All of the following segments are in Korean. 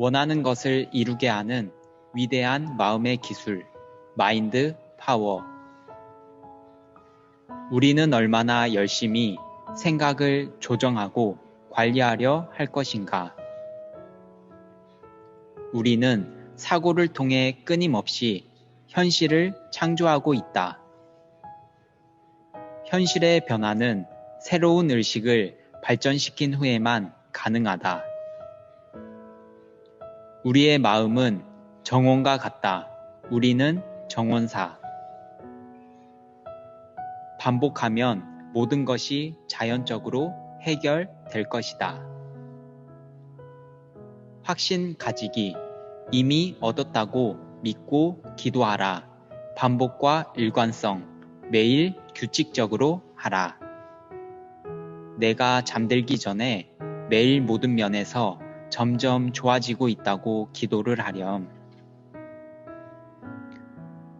원하는 것을 이루게 하는 위대한 마음의 기술, 마인드 파워. 우리는 얼마나 열심히 생각을 조정하고 관리하려 할 것인가. 우리는 사고를 통해 끊임없이 현실을 창조하고 있다. 현실의 변화는 새로운 의식을 발전시킨 후에만 가능하다. 우리의 마음은 정원과 같다. 우리는 정원사. 반복하면 모든 것이 자연적으로 해결될 것이다. 확신 가지기. 이미 얻었다고 믿고 기도하라. 반복과 일관성. 매일 규칙적으로 하라. 내가 잠들기 전에 매일 모든 면에서 점점 좋아지고 있다고 기도를 하렴.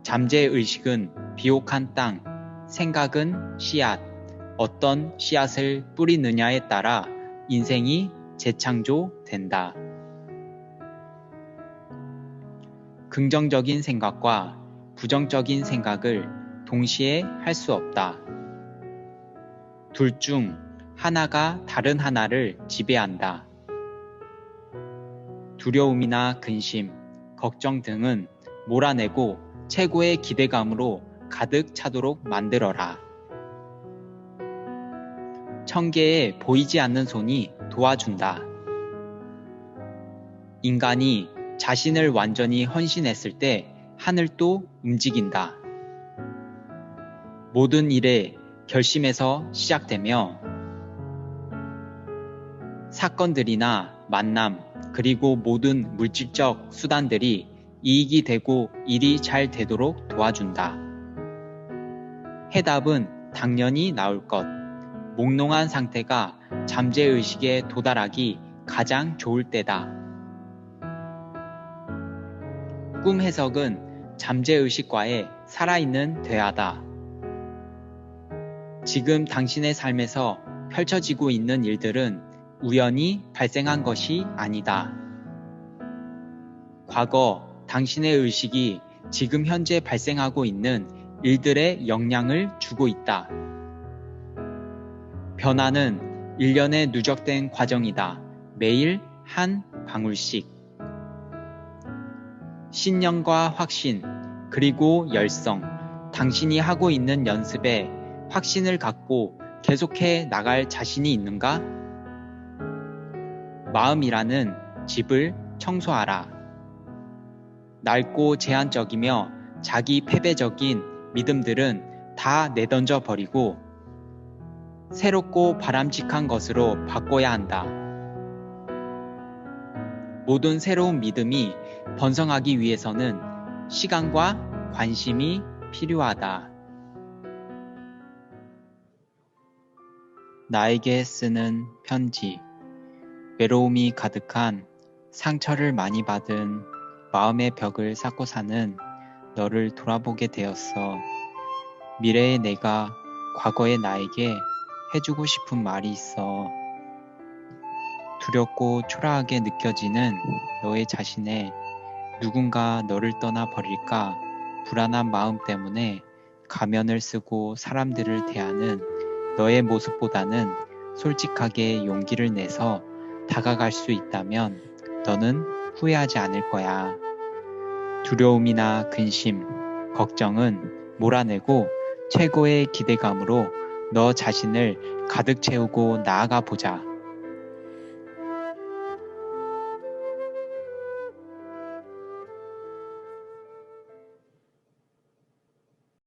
잠재 의식은 비옥한 땅, 생각은 씨앗, 어떤 씨앗을 뿌리느냐에 따라 인생이 재창조된다. 긍정적인 생각과 부정적인 생각을 동시에 할 수 없다. 둘 중 하나가 다른 하나를 지배한다. 두려움이나 근심, 걱정 등은 몰아내고 최고의 기대감으로 가득 차도록 만들어라. 천 개의 보이지 않는 손이 도와준다. 인간이 자신을 완전히 헌신했을 때 하늘도 움직인다. 모든 일에 결심에서 시작되며 사건들이나 만남, 그리고 모든 물질적 수단들이 이익이 되고 일이 잘 되도록 도와준다. 해답은 당연히 나올 것. 몽롱한 상태가 잠재의식에 도달하기 가장 좋을 때다. 꿈 해석은 잠재의식과의 살아있는 대화다. 지금 당신의 삶에서 펼쳐지고 있는 일들은 우연히 발생한 것이 아니다. 과거 당신의 의식이 지금 현재 발생하고 있는 일들의 영향을 주고 있다. 변화는 일련의 누적된 과정이다. 매일 한 방울씩. 신념과 확신, 그리고 열성, 당신이 하고 있는 연습에 확신을 갖고 계속해 나갈 자신이 있는가? 마음이라는 집을 청소하라. 낡고 제한적이며 자기 패배적인 믿음들은 다 내던져 버리고 새롭고 바람직한 것으로 바꿔야 한다. 모든 새로운 믿음이 번성하기 위해서는 시간과 관심이 필요하다. 나에게 쓰는 편지. 외로움이 가득한 상처를 많이 받은 마음의 벽을 쌓고 사는 너를 돌아보게 되었어. 미래의 내가 과거의 나에게 해주고 싶은 말이 있어. 두렵고 초라하게 느껴지는 너의 자신에 누군가 너를 떠나 버릴까 불안한 마음 때문에 가면을 쓰고 사람들을 대하는 너의 모습보다는 솔직하게 용기를 내서 다가갈 수 있다면 너는 후회하지 않을 거야. 두려움이나 근심, 걱정은 몰아내고 최고의 기대감으로 너 자신을 가득 채우고 나아가 보자.